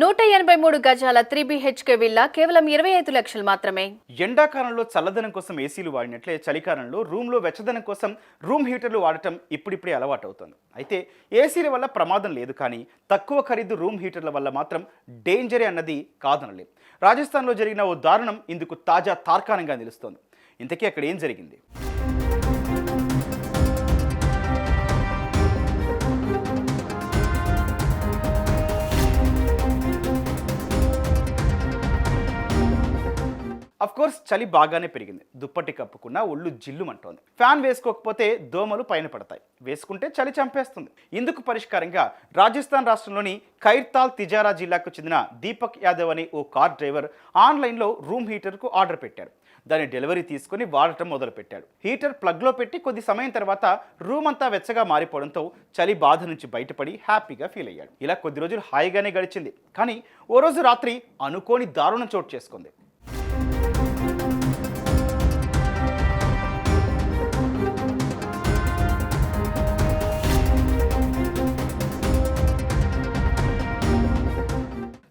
నూట ఎనభై మూడు గజాల త్రీ బిహెచ్కే విల్లా కేవలం ఇరవై ఐదు లక్షలు మాత్రమే. ఎండాకాలంలో చల్లదనం కోసం ఏసీలు వాడినట్లే చలికాలంలో రూమ్లో వెచ్చదనం కోసం రూమ్ హీటర్లు వాడటం ఇప్పుడిప్పుడే అలవాటు అవుతుంది అయితే ఏసీల వల్ల ప్రమాదం లేదు కానీ తక్కువ ఖరీదు రూమ్ హీటర్ల వల్ల మాత్రం డేంజరే అన్నది కాదనలేదు రాజస్థాన్లో జరిగిన ఓ దారుణం ఇందుకు తాజా తార్కాణంగా నిలుస్తోంది. ఇంతకీ అక్కడ ఏం జరిగింది? కోర్స్ చలి బాగానే పెరిగింది. దుప్పటి కప్పుకున్న ఒళ్ళు జిల్లుమంటోంది. ఫ్యాన్ వేసుకోకపోతే దోమలు పైన పడతాయి. వేసుకుంటే చలి చంపేస్తుంది. ఇందుకు పరిష్కారంగా రాజస్థాన్ రాష్ట్రంలోని ఖైర్తాల్ తిజారా జిల్లాకు చెందిన దీపక్ యాదవ్ అనే ఓ కార్ డ్రైవర్ ఆన్లైన్లో రూమ్ హీటర్కు ఆర్డర్ పెట్టాడు దాని డెలివరీ తీసుకుని వాడటం మొదలుపెట్టాడు హీటర్ ప్లగ్లో పెట్టి కొద్ది సమయం తర్వాత రూమ్ అంతా వెచ్చగా మారిపోవడంతో చలి బాధ నుంచి బయటపడి హ్యాపీగా ఫీల్ అయ్యాడు. ఇలా కొద్ది రోజులు హాయిగానే గడిచింది. కానీ ఓ రోజు రాత్రి అనుకోని దారుణం చోటు చేసుకుంది.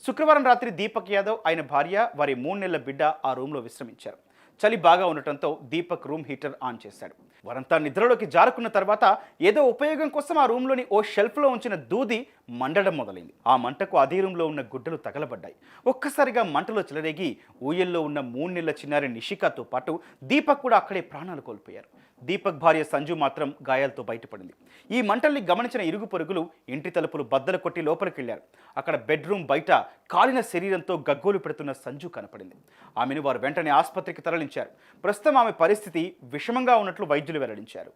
శుక్రవారం రాత్రి దీపక్ యాదవ్ ఆయన భార్య వారి మూడు నెలల బిడ్డ ఆ రూమ్లో విశ్రమించారు. చలి బాగా ఉండటంతో దీపక్ రూమ్ హీటర్ ఆన్ చేశాడు. వారంతా నిద్రలోకి జారుకున్న తర్వాత ఏదో ఉపయోగం కోసం ఆ రూమ్లోని ఓ షెల్ఫ్లో ఉంచిన దూది మండడం మొదలైంది. ఆ మంటకు అధీరంలో ఉన్న గుడ్డలు తగలబడ్డాయి. ఒక్కసారిగా మంటలో చెలరేగి ఊయల్లో ఉన్న మూడు నెలల చిన్నారి నిషికాతో పాటు దీపక్ కూడా అక్కడే ప్రాణాలు కోల్పోయారు. దీపక్ భార్య సంజు మాత్రం గాయాలతో బయటపడింది. ఈ మంటల్ని గమనించిన ఇరుగు పొరుగులు ఇంటి తలుపులు బద్దలు కొట్టి లోపలికి వెళ్ళారు అక్కడ బెడ్రూమ్ బయట కాలిన శరీరంతో గగ్గోలు పెడుతున్న సంజు కనపడింది. ఆమెను వారు వెంటనే ఆసుపత్రికి తరలించారు. ప్రస్తుతం ఆమె పరిస్థితి విషమంగా ఉన్నట్లు వైద్యులు వెల్లడించారు.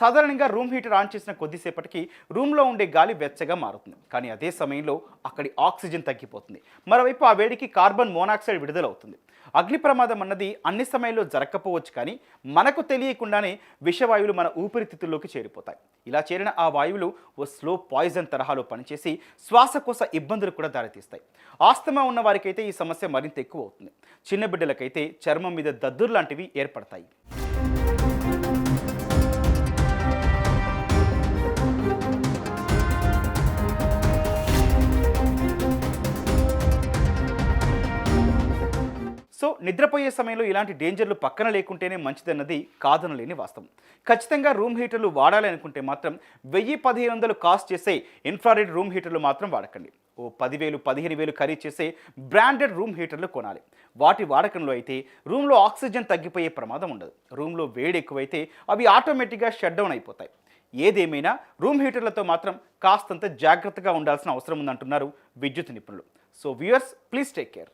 సాధారణంగా రూమ్ హీటర్ ఆన్ చేసిన కొద్దిసేపటికి రూమ్లో ఉండే గాలి వెచ్చగా మారుతుంది. కానీ అదే సమయంలో అక్కడి ఆక్సిజన్ తగ్గిపోతుంది. మరోవైపు ఆ వేడికి కార్బన్ మోనాక్సైడ్ విడుదలవుతుంది. అగ్ని ప్రమాదం అన్నది అన్ని సమయాల్లో జరగకపోవచ్చు కానీ మనకు తెలియకుండానే విషవాయువులు మన ఊపిరితిత్తుల్లోకి చేరిపోతాయి. ఇలా చేరిన ఆ వాయువులు ఓ స్లో పాయిజన్ తరహాలో పనిచేసి శ్వాసకోశ ఇబ్బందులు కూడా దారితీస్తాయి. ఆస్తమా ఉన్న వారికైతే ఈ సమస్య మరింత ఎక్కువ అవుతుంది. చిన్న బిడ్డలకైతే చర్మం మీద దద్దురు లాంటివి ఏర్పడతాయి. సో నిద్రపోయే సమయంలో ఇలాంటి డేంజర్లు పక్కన లేకుంటేనే మంచిదన్నది కాదనలేని వాస్తవం. ఖచ్చితంగా రూమ్ హీటర్లు వాడాలి అనుకుంటే మాత్రం వెయ్యి పదిహేను వందలు కాస్ట్ చేసే ఇన్ఫ్రారెడ్ రూమ్ హీటర్లు మాత్రం వాడకండి. ఓ పదివేలు పదిహేను వేలు ఖరీదు చేసే బ్రాండెడ్ రూమ్ హీటర్లు కొనాలి. వాటి వాడకంలో అయితే రూమ్లో ఆక్సిజన్ తగ్గిపోయే ప్రమాదం ఉండదు. రూమ్లో వేడి ఎక్కువైతే అవి ఆటోమేటిక్గా షట్ డౌన్ అయిపోతాయి. ఏదేమైనా రూమ్ హీటర్లతో మాత్రం కాస్తంత జాగ్రత్తగా ఉండాల్సిన అవసరం ఉందంటున్నారు విద్యుత్ నిపుణులు. So viewers please take care.